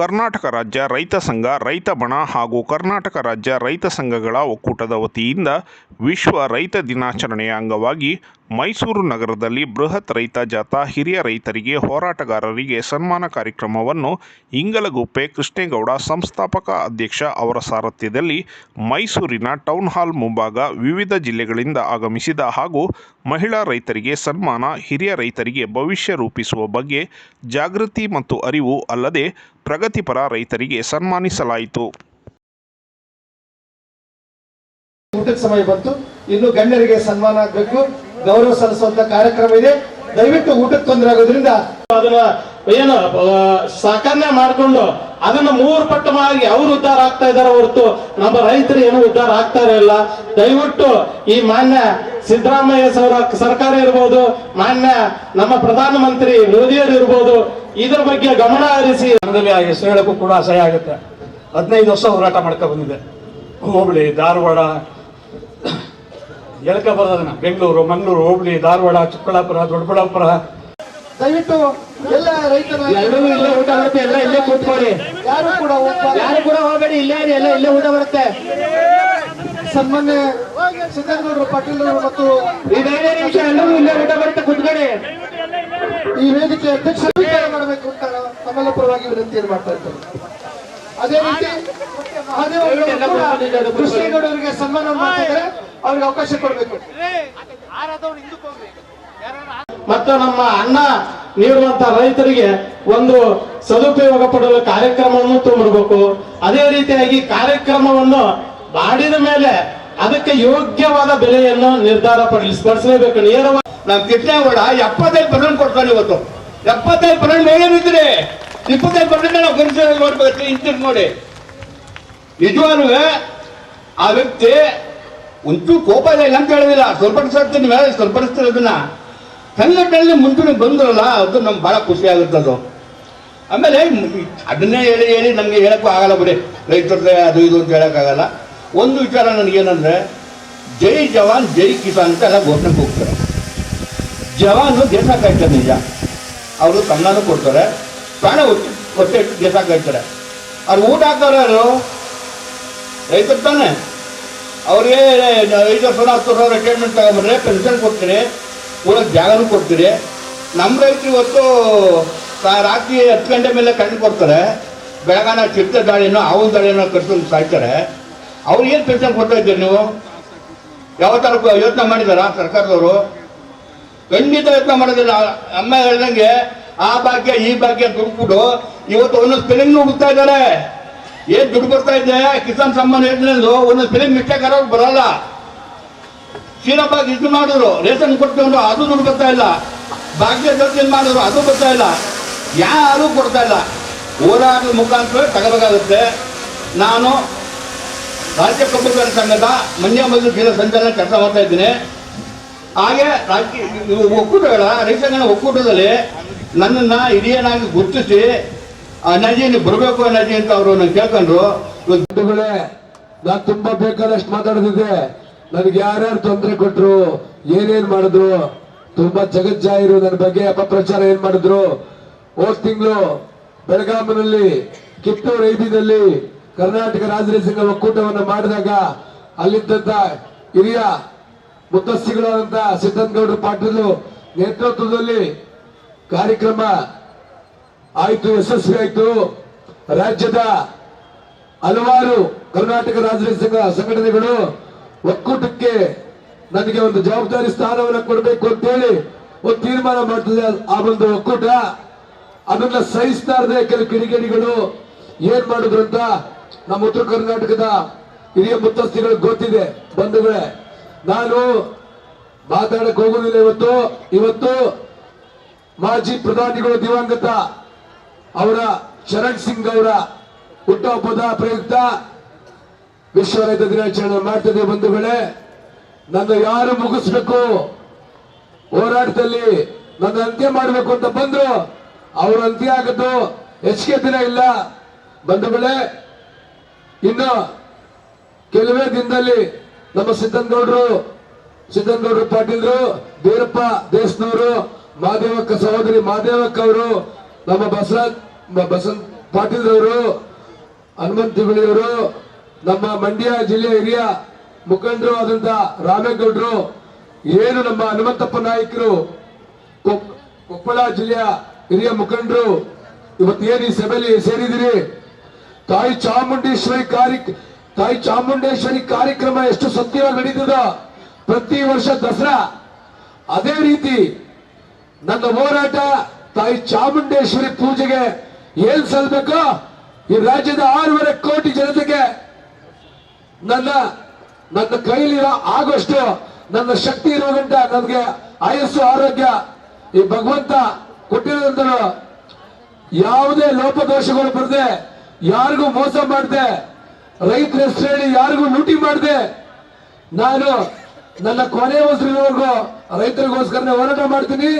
ಕರ್ನಾಟಕ ರಾಜ್ಯ ರೈತ ಸಂಘ, ರೈತ ಬಣ ಹಾಗೂ ಕರ್ನಾಟಕ ರಾಜ್ಯ ರೈತ ಸಂಘಗಳ ಒಕ್ಕೂಟದ ವತಿಯಿಂದ ವಿಶ್ವ ರೈತ ದಿನಾಚರಣೆಯ ಅಂಗವಾಗಿ ಮೈಸೂರು ನಗರದಲ್ಲಿ ಬೃಹತ್ ರೈತ ಜಾಥಾ ಹಿರಿಯ ರೈತರಿಗೆ ಹೋರಾಟಗಾರರಿಗೆ ಸನ್ಮಾನ ಕಾರ್ಯಕ್ರಮವನ್ನು ಇಂಗಲಗುಪ್ಪೆ ಕೃಷ್ಣೇಗೌಡ ಸಂಸ್ಥಾಪಕ ಅಧ್ಯಕ್ಷ ಅವರ ಸಾರಥ್ಯದಲ್ಲಿ ಮೈಸೂರಿನ ಟೌನ್ ಹಾಲ್ ಮುಂಭಾಗ ವಿವಿಧ ಜಿಲ್ಲೆಗಳಿಂದ ಆಗಮಿಸಿದ ಹಾಗೂ ಮಹಿಳಾ ರೈತರಿಗೆ ಸನ್ಮಾನ, ಹಿರಿಯ ರೈತರಿಗೆ ಭವಿಷ್ಯ ರೂಪಿಸುವ ಬಗ್ಗೆ ಜಾಗೃತಿ ಮತ್ತು ಅರಿವು ಅಲ್ಲದೆ ಪ್ರಗತಿಪರ ರೈತರಿಗೆ ಸನ್ಮಾನಿಸಲಾಯಿತು. ಊಟದ ಸಮಯ ಬಂತು. ಇನ್ನು ಗಣ್ಯರಿಗೆ ಸನ್ಮಾನ ಆಗಬೇಕು. ಗೌರವ ಸಲ್ಲಿಸುವಂತ ಕಾರ್ಯಕ್ರಮ ಇದೆ. ದಯವಿಟ್ಟು ಊಟಕ್ಕೆ ತೊಂದರೆ ಆಗೋದ್ರಿಂದ ಅದನ್ನ ಏನು ಆ, ಮಾಡಿಕೊಂಡು ಅದನ್ನ ಮೂರು ಪಟ್ಟು ಮಾಡಿ ಅವ್ರು ಉದ್ಧಾರ ಆಗ್ತಾ ಇದಾರೆ ಹೊರತು ನಮ್ಮ ರೈತರು ಏನು ಉದ್ಧಾರ ಆಗ್ತಾ ಇರಲಿಲ್ಲ. ದಯವಿಟ್ಟು ಈ ಮಾನ್ಯ ಸಿದ್ದರಾಮಯ್ಯ ಸೌರ ಸರ್ಕಾರ ಇರ್ಬೋದು ಮಾನ್ಯ ನಮ್ಮ ಪ್ರಧಾನಮಂತ್ರಿ ಮೋದಿಯವರು ಇರ್ಬೋದು ಇದ್ರ ಬಗ್ಗೆ ಗಮನ ಹರಿಸಿ ಆ ಹೆಸರು ಹೇಳಕ್ಕೂ ಕೂಡ ಅಸಹ್ಯ ಆಗುತ್ತೆ. ಹದಿನೈದು ವರ್ಷ ಹೋರಾಟ ಮಾಡ್ಕೊ ಬಂದಿದೆ ಹೋಬಳಿ ಧಾರವಾಡ ಎಳ್ಕ ಬರೋದನ್ನ ಬೆಂಗಳೂರು ಮಂಗಳೂರು ಹೋಬಳಿ ಧಾರವಾಡ ಚಿಕ್ಕಬಳ್ಳಾಪುರ ದೊಡ್ಡಬಳ್ಳಾಪುರ. ದಯವಿಟ್ಟು ಎಲ್ಲ ರೈತರ ಎಲ್ಲರೂ ಇಲ್ಲೇ ಊಟ ಬರುತ್ತೆ ಎಲ್ಲ ಇಲ್ಲೇ ಕೂತ್ಕೊಳ್ಳಿ. ಯಾರು ಕೂಡ ಹೋಗ್ಬಾರ್ದು. ಯಾರು ಕೂಡ ಹೋಗಬೇಡಿ ಇಲ್ಲೇ ಎಲ್ಲ ಇಲ್ಲೇ ಊಟ ಬರುತ್ತೆ. ಸನ್ಮಾನ್ಯ ಸಿದ್ದರಾಮಯ್ಯ ಪಾಟೀಲ್ ಅವರು ಮತ್ತು ಇದೈದೇ ನಿಮಿಷ ಎಲ್ಲರೂ ಇಲ್ಲೇ ಊಟ ಬರುತ್ತೆ ಕೂತ್ಕೊಳ್ಳಿ. ಈ ವೇದಿಕೆ ಅಧ್ಯಕ್ಷ ಸ್ವೀಕಾರ ಮಾಡಬೇಕು ಅಂತ ತಮ್ಮೆಲ್ಲ ಪರವಾಗಿ ವಿನಂತಿಯನ್ನು ಮಾಡ್ತಾ ಇದ್ದಾರೆ? ಅದೇ ರೀತಿ ಮಹಾದೇವ ಅವರು ಕೂಡ ಕೃಷ್ಣೇಗೌಡ ಅವರಿಗೆ ಸನ್ಮಾನ ಮಾಡ್ತಿದ್ರೆ ಅವ್ರಿಗೆ ಅವಕಾಶ ಕೊಡಬೇಕು. ಮತ್ತು ನಮ್ಮ ಅನ್ನ ನೀಡುವಂತ ರೈತರಿಗೆ ಒಂದು ಸದುಪಯೋಗ ಪಡಲು ಕಾರ್ಯಕ್ರಮವನ್ನು ತುಂಬಿಡ್ಬೇಕು ಅದೇ ರೀತಿಯಾಗಿ ಕಾರ್ಯಕ್ರಮವನ್ನು ಮಾಡಿದ ಮೇಲೆ ಅದಕ್ಕೆ ಯೋಗ್ಯವಾದ ಬೆಲೆಯನ್ನು ನಿರ್ಧಾರ ಪಡಿಸಬೇಕು ನೇರವಾಗಿ ನಮ್ಮ ಕೃಷ್ಣೇಗೌಡ ಎಪ್ಪತ್ತೈದು ಪರ್ಸೆಂಟ್ ಕೊಡ್ತಾನೆ ಇವತ್ತು. ಎಪ್ಪತ್ತೈದು ಪರ್ಸೆಂಟ್ ಇಪ್ಪತ್ತೈದು ಪರ್ಸೆಂಟ್ ನಾವು ಗರಿಷ್ಠ ಮಾಡ್ಬೇಕು ಇಂತಿರ್ ನೋಡಿ. ನಿಜವಾಗ್ಲೂ, ಆ ವ್ಯಕ್ತಿ ಒಂಚೂ ಕೋಪ ಇಲ್ಲ ಅಂತ ಹೇಳೋದಿಲ್ಲ. ಸ್ವಲ್ಪ ಮೇಲೆ ಅದನ್ನ. ಸಂಘಟನೆಯಲ್ಲಿ ಮುಂಚೂಣಿ ಬಂದ್ರಲ್ಲ, ಅದು ನಮ್ಗೆ ಬಹಳ ಖುಷಿ ಆಗುತ್ತೆ ಅದು. ಆಮೇಲೆ ಅದನ್ನೇ ಹೇಳಿ ಹೇಳಿ ನಮಗೆ ಹೇಳಕ್ಕೂ ಆಗಲ್ಲ ಬಿಡಿ. ರೈತರ ಅದು ಇದು ಅಂತ ಹೇಳೋಕ್ಕಾಗಲ್ಲ ಒಂದು ವಿಚಾರ ನನಗೇನಂದ್ರೆ, ಜೈ ಜವಾನ್, ಜೈ ಕಿಸಾನ್ ಅಂತ ಎಲ್ಲ ಘೋಷಣೆ ಹೋಗ್ತಾರೆ. ಜವಾನು ದೇಶ ಕಾಯ್ತಾರೆ ನಿಜ. ಅವರು ಕನ್ನಡ ಕೊಡ್ತಾರೆ. ಪ್ರಾಣ ಹೊಟ್ಟೆ ಹೊಟ್ಟೆ ಇಟ್ಟು ದೇಶ ಕಾಯ್ತಾರೆ ಅವ್ರು ಊಟ ಹಾಕ್ತಾರೆ ಅವರು ರೈತರು ತಾನೆ. ಅವ್ರಿಗೆ ಐದು ವರ್ಷ ಹತ್ತು ವರ್ಷ ರಿಟೈರ್ಮೆಂಟ್ ತಗೊಂಡ್ರೆ ಪೆನ್ಷನ್ ಕೊಡ್ತೀರಿ ಊರಕ್ಕೆ ಜಾಗನೂ ಕೊಡ್ತೀರಿ. ನಮ್ಮ ರೈತರು ಇವತ್ತು ರಾತ್ರಿ ಹತ್ತು ಗಂಟೆ ಮೇಲೆ ಕಣ್ಣು ಕೊಡ್ತಾರೆ. ಬೆಳಗಾನ ಚಿತ್ತ ದಾಳಿನೋ ಅವನ ದಾಳಿನೋ ಕಟ್ಕೊಂಡು ಸಾಯ್ತಾರೆ. ಅವ್ರಿಗೇನು ಪೆನ್ಷನ್ ಕೊಡ್ತಾ ಇದ್ದೀರಿ ನೀವು? ಯಾವ ಥರ ಯೋಚನೆ ಮಾಡಿದಾರಾ ಸರ್ಕಾರದವರು? ಖಂಡಿತ ಯೋಚನೆ ಮಾಡೋದಿಲ್ಲ ಅಮ್ಮ ಹೇಳ್ದಂಗೆ ಆ ಭಾಗ್ಯ, ಈ ಭಾಗ್ಯ ದುಡ್ಬಿಟ್ಟು ಇವತ್ತು ಒಂದೊಂದು ಫಿಲಿಮ್ ಹುಡುಕ್ತಾ ಇದ್ದಾರೆ ಏನ್ ದುಡ್ಡು ಬರ್ತಾ ಇದೆ? ಕಿಸಾನ್ ಸಮ್ಮಾನ್ ಯೋಜನೆಯಲ್ಲೂ ಒಂದೊಂದು ಫಿಲಿಮ್ ಮಿಸ್ಟೇಕ್ ಆರೋರು ಬರಲ್ಲ ಶೀರಪ್ಪ ಇದು ಮಾಡಿದ್ರು. ರೇಷನ್ ಕೊಟ್ಕೊಂಡು ಅದು ದುಡ್ಡು ಬರ್ತಾ ಇಲ್ಲ. ಭಾಗ್ಯ ಜೊತೆ ಮಾಡಿದ್ರು? ಅದು ಬರ್ತಾ ಇಲ್ಲ. ಯಾರು ಕೊಡ್ತಾ ಇಲ್ಲ. ಹೋರಾಟದ ಮುಖಾಂತರ ತಗೋಬೇಕಾಗುತ್ತೆ. ನಾನು ರಾಜ್ಯ ಕಬ್ಬುಗಾರ ಸಂಘದ ಮಂಡ್ಯ ಮಧ್ಯ ಜಿಲ್ಲಾ ಸಂಚಾಲನೆ ಕೆಲಸ ಮಾಡ್ತಾ ಇದ್ದೀನಿ. ಹಾಗೆ ರಾಜಕೀಯ ಒಕ್ಕೂಟಗಳ ರೈತ ಒಕ್ಕೂಟದಲ್ಲಿ ನನ್ನನ್ನ ಹಿರಿಯನಾಗಿ ಗುರುತಿಸಿ ಅಣ್ಣಾಜಿ ಬರಬೇಕು ಅಣ್ಣಾಜಿ ಅಂತ ಅವರು ನಂಗೆ ಕೇಳ್ಕೊಂಡ್ರು. ನಾನು ತುಂಬಾ ಬೇಕಾದಷ್ಟು ಮಾತಾಡ್ತಿದ್ದೆ ನನಗೆ ಯಾರ್ಯಾರು ತೊಂದರೆ ಕೊಟ್ರು, ಏನೇನ್ ಮಾಡಿದ್ರು, ತುಂಬಾ ಜಗಜ್ಜಾಹಿರು ನನ್ನ ಬಗ್ಗೆ ಅಪಪ್ರಚಾರ ಏನ್ ಮಾಡಿದ್ರು. ಹೋದ್ ತಿಂಗಳು ಬೆಳಗಾವಿನಲ್ಲಿ, ಕಿತ್ತೂರು ಐದಿನಲ್ಲಿ ಕರ್ನಾಟಕ ರಾಜ್ಯ ಸಂಘ ಒಕ್ಕೂಟವನ್ನು ಮಾಡಿದಾಗ ಅಲ್ಲಿದ್ದಂತ ಹಿರಿಯ ಮುತ್ತಸ್ಸಿಗಳಾದಂತ ಸಿದ್ದನಗೌಡರು ಪಾಟೀಲ್ ನೇತೃತ್ವದಲ್ಲಿ ಕಾರ್ಯಕ್ರಮ ಆಯಿತು, ಯಶಸ್ವಿ ಆಯಿತು. ರಾಜ್ಯದ ಹಲವಾರು ಕರ್ನಾಟಕ ರಾಜ್ಯ ಸಂಘ ಸಂಘಟನೆಗಳು ಒಕ್ಕೂಟಕ್ಕೆ ನನಗೆ ಒಂದು ಜವಾಬ್ದಾರಿ ಸ್ಥಾನವನ್ನು ಕೊಡಬೇಕು ಅಂತೇಳಿ ಒಂದು ತೀರ್ಮಾನ ಮಾಡ್ತದೆ ಆ ಒಂದು ಒಕ್ಕೂಟ. ಅದನ್ನ ಸಹಿಸ್ತಾ ಇರದೆ ಕೆಲವು ಕಿಡಿಗೇಡಿಗಳು ಏನ್ ಮಾಡಿದ್ರು ಅಂತ ನಮ್ಮ ಉತ್ತರ ಕರ್ನಾಟಕದ ಹಿರಿಯ ಮುತ್ತಸ್ಥಿಗಳು ಗೊತ್ತಿದೆ. ಬಂಧುಗಳೇ, ನಾನು ಮಾತಾಡಕ್ ಹೋಗುದಿಲ್ಲ ಇವತ್ತು. ಇವತ್ತು ಮಾಜಿ ಪ್ರಧಾನಿಗಳು ದಿವಂಗತ ಅವರ ಚರಣ್ ಸಿಂಗ್ ಅವರ ಹುಟ್ಟುಹಬ್ಬದ ಪ್ರಯುಕ್ತ ವಿಶ್ವ ರೈತ ದಿನಾಚರಣೆ ಮಾಡ್ತದೆ ಬಂಧುಗಳೇ. ನನ್ನ ಯಾರು ಮುಗಿಸ್ಬೇಕು? ಹೋರಾಟದಲ್ಲಿ ನನ್ನ ಅಂತ್ಯ ಮಾಡಬೇಕು ಅಂತ ಬಂದ್ರು. ಅವ್ರ ಅಂತ್ಯ ಆಗದ್ದು ಹೆಚ್ಚಿಗೆ ದಿನ ಇಲ್ಲ. ಬಂಧುಗಳೇ, ಇನ್ನು ಕೆಲವೇ ದಿನದಲ್ಲಿ ನಮ್ಮ ಸಿದ್ದನಗೌಡರು ಸಿದ್ದನಗೌಡರು ಪಾಟೀಲ್ರು, ಬೀರಪ್ಪ ದೇಶನವರು ಮಾದೇವಕ್ಕ ಸಹೋದರಿ ಮಾದೇವಕ್ಕ ಅವರು ನಮ್ಮ ಬಸವ ಬಸಂತ್ ಪಾಟೀಲ್ರವರು, ಹನುಮಂತ ಬಿಳಿಯವರು ನಮ್ಮ ಮಂಡ್ಯ ಜಿಲ್ಲೆಯ ಹಿರಿಯ ಮುಖಂಡರು ಆದಂತ ರಾಮೇಗೌಡರು, ಏನು ನಮ್ಮ ಹನುಮಂತಪ್ಪ ನಾಯಕರು ಕೊಪ್- ಕೊಪ್ಪಳ ಜಿಲ್ಲೆಯ ಹಿರಿಯ ಮುಖಂಡರು ಇವತ್ತು ಏನು ಈ ಸಭೆಯಲ್ಲಿ ಸೇರಿದಿರಿ? ತಾಯಿ ಚಾಮುಂಡೇಶ್ವರಿ ಕಾರ್ಯ ತಾಯಿ ಚಾಮುಂಡೇಶ್ವರಿ ಕಾರ್ಯಕ್ರಮ ಎಷ್ಟು ಸತ್ಯವಾಗಿ ನಡೀತದ, ಪ್ರತಿ ವರ್ಷ ದಸರಾ, ಅದೇ ರೀತಿ ನನ್ನ ಹೋರಾಟ ತಾಯಿ ಚಾಮುಂಡೇಶ್ವರಿ ಪೂಜೆಗೆ ಏನ್ ಸಲ್ಬೇಕು? ಈ ರಾಜ್ಯದ ಆರೂವರೆ ಕೋಟಿ ಜನತೆಗೆ ನನ್ನ ನನ್ನ ಕೈಲಿರೋ ಆಗೋಷ್ಟು, ನನ್ನ ಶಕ್ತಿ ಇರೋ ನನಗೆ ಆಯಸ್ಸು, ಆರೋಗ್ಯ, ಈ ಭಗವಂತ ಕೊಟ್ಟಿರೋದಂತನು ಯಾವುದೇ ಲೋಪದೋಷಗಳು ಬರದೆ, ಯಾರಿಗೂ ಮೋಸ ಮಾಡದೆ, ರೈತರ ಹೇಳಿ ಯಾರಿಗೂ ಲೂಟಿ ಮಾಡದೆ, ನಾನು ನನ್ನ ಕೊನೆ ಉಸಿರಿನವರೆಗೂ ರೈತರಿಗೋಸ್ಕರನೇ ಹೋರಾಟ ಮಾಡ್ತೀನಿ.